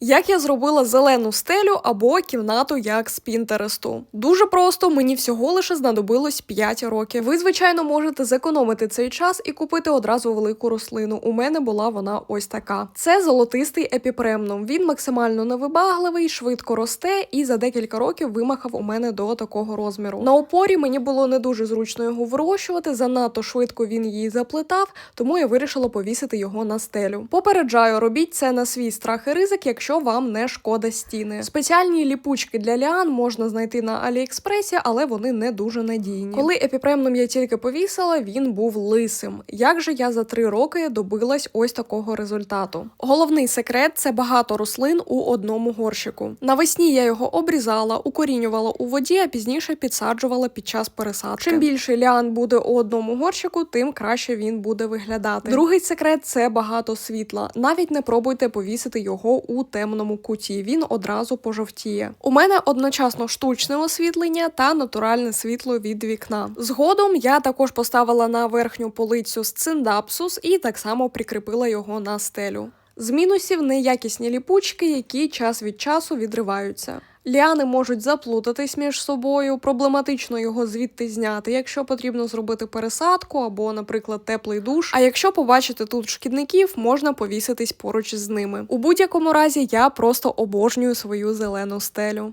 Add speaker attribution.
Speaker 1: Як я зробила зелену стелю або кімнату як з Пінтересту? Дуже просто, мені всього лише знадобилось 5 років. Ви, звичайно, можете зекономити цей час і купити одразу велику рослину. У мене була вона ось така. Це золотистий епіпремнум. Він максимально невибагливий, швидко росте і за декілька років вимахав у мене до такого розміру. На опорі мені було не дуже зручно його вирощувати, занадто швидко він її заплетав, тому я вирішила повісити його на стелю. Попереджаю, робіть це на свій страх і ризик, якщо вам не шкода стіни. Спеціальні ліпучки для ліан можна знайти на Аліекспресі, але вони не дуже надійні. Коли епіпремном я тільки повісила, він був лисим. Як же я за три роки добилась ось такого результату? Головний секрет це багато рослин у одному горщику. Навесні я його обрізала, укорінювала у воді, а пізніше підсаджувала під час пересадки. Чим більше ліан буде у одному горщику, тим краще він буде виглядати. Другий секрет це багато світла. Навіть не пробуйте повісити його у темному куті. Він одразу пожовтіє. У мене одночасно штучне освітлення та натуральне світло від вікна. Згодом я також поставила на верхню полицю сциндапсус і так само прикріпила його на стелю. З мінусів неякісні ліпучки, які час від часу відриваються. Ліани можуть заплутатись між собою, проблематично його звідти зняти, якщо потрібно зробити пересадку або, наприклад, теплий душ. А якщо побачити тут шкідників, можна повіситись поруч з ними. У будь-якому разі я просто обожнюю свою зелену стелю.